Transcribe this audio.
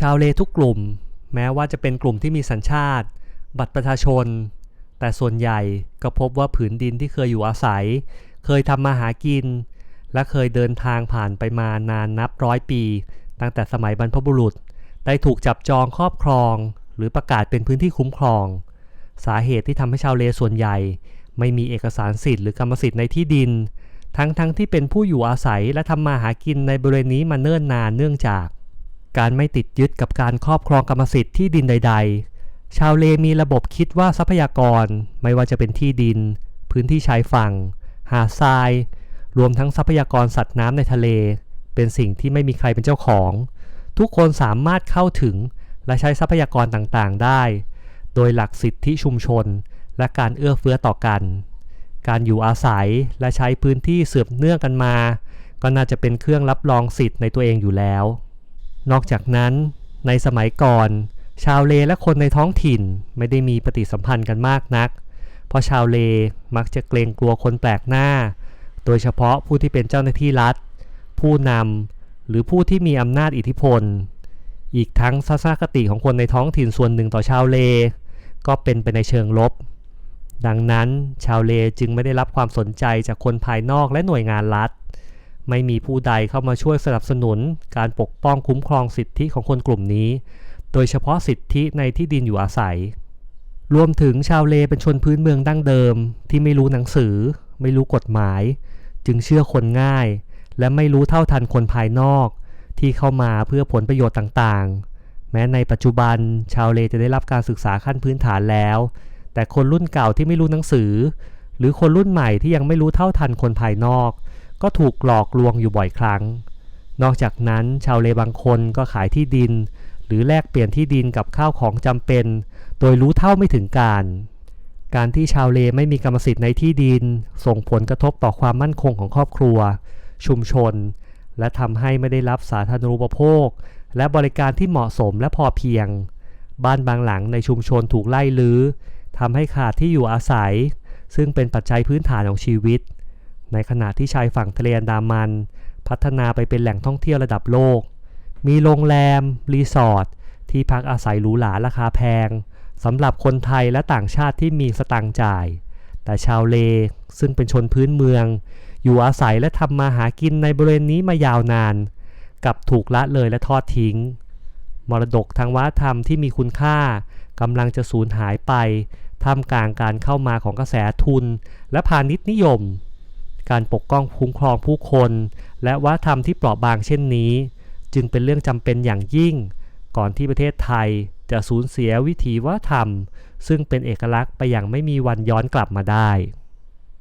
ชาวเลทุกกลุ่ม แม้ว่าจะเป็นกลุ่มที่มีสัญชาติ บัตรประชาชน แต่ส่วนใหญ่ก็พบว่าผืนดินที่เคยอยู่อาศัย เคยทำมาหากิน และเคยเดินทางผ่านไปมานานนับร้อยปี ตั้งแต่สมัยบรรพบุรุษ ได้ถูกจับจองครอบครอง หรือประกาศเป็นพื้นที่คุ้มครอง สาเหตุที่ทำให้ชาวเลส่วนใหญ่ ไม่มีเอกสารสิทธิ์หรือกรรมสิทธิ์ในที่ดิน ทั้งๆทที่เป็นผู้อยู่อาศัยและทำมาหากินในบริเวณนี้มาเนิ่นนานเนื่องจาก การไม่ติดยึดกับการครอบครองกรรมสิทธิ์ที่ดินใด ๆ ชาวเลมีระบบคิดว่าทรัพยากรไม่ว่าจะเป็นที่ดิน พื้นที่ชายฝั่ง หาดทราย รวมทั้งทรัพยากรสัตว์น้ำในทะเล เป็นสิ่งที่ไม่มีใครเป็นเจ้าของ ทุกคนสามารถเข้าถึงและใช้ทรัพยากรต่างๆ ได้ โดยหลักสิทธิชุมชน และการเอื้อเฟื้อต่อกัน การอยู่อาศัยและใช้พื้นที่สืบเนื่องกันมา ก็น่าจะเป็นเครื่องรับรองสิทธิ์ในตัวเองอยู่แล้ว นอกจากนั้น ในสมัยก่อน ชาวเลและคนในท้องถิ่นไม่ได้มีปฏิสัมพันธ์กันมากนัก เพราะชาวเลมักจะเกรงกลัวคนแปลกหน้า โดยเฉพาะผู้ที่เป็นเจ้าหน้าที่รัฐ ผู้นำหรือผู้ที่มีอำนาจอิทธิพล อีกทั้งทัศนคติของคนในท้องถิ่นส่วนหนึ่งต่อชาวเล ก็เป็นไปในเชิงลบ ดังนั้นชาวเลจึงไม่ได้รับความสนใจจากคนภายนอกและหน่วยงานรัฐ ไม่มีผู้ใดเข้ามาช่วยสนับสนุน การปกป้องคุ้มครองสิทธิของคนกลุ่มนี้ โดยเฉพาะสิทธิในที่ดินอยู่อาศัย รวมถึงชาวเลเป็นชนพื้นเมืองดั้งเดิม ที่ไม่รู้หนังสือ ไม่รู้กฎหมาย จึงเชื่อคนง่าย และไม่รู้เท่าทันคนภายนอก ที่เข้ามาเพื่อผลประโยชน์ต่างๆ แม้ในปัจจุบันชาวเลจะได้รับการศึกษาขั้นพื้นฐานแล้ว แต่คนรุ่นเก่าที่ไม่รู้หนังสือ หรือคนรุ่นใหม่ที่ยังไม่รู้เท่าทันคนภายนอก ก็ถูกหลอกลวงอยู่บ่อยครั้ง นอกจากนั้นชาวเลบางคนก็ขายที่ดิน หรือแลกเปลี่ยนที่ดินกับข้าวของจำเป็น โดยรู้เท่าไม่ถึงการ การที่ชาวเลไม่มีกรรมสิทธิ์ในที่ดิน ส่งผลกระทบต่อความมั่นคงของครอบครัว ชุมชน และทำให้ไม่ได้รับสาธารณูปโภค และบริการที่เหมาะสมและพอเพียง บ้านบางหลังในชุมชนถูกไล่ลื้อทำให้ขาดที่อยู่อาศัย ซึ่งเป็นปัจจัยพื้นฐานของชีวิต ในขณะที่ชายฝั่งทะเลอันดามัน พัฒนาไปเป็นแหล่งท่องเที่ยวระดับโลก มีโรงแรม รีสอร์ท ที่พักอาศัยหรูหราราคาแพงสำหรับคนไทยและต่างชาติที่มีสตางค์จ่าย แต่ชาวเลซึ่งเป็นชนพื้นเมือง อยู่อาศัยและทำมาหากินในบริเวณนี้มายาวนาน กับถูกละเลยและทอดทิ้ง มรดกทางวัฒนธรรมที่มีคุณค่ากำลังจะสูญหายไปท่ามกลางการเข้ามาของกระแสทุน และพาณิชย์นิยม การปกป้องคุ้มครองผู้คน และวัฒนธรรมที่เปราะบางเช่นนี้ จึงเป็นเรื่องจำเป็นอย่างยิ่ง ก่อนที่ประเทศไทยจะสูญเสียวิถีวัฒนธรรม ซึ่งเป็นเอกลักษณ์ไปอย่างไม่มีวันย้อนกลับมาได้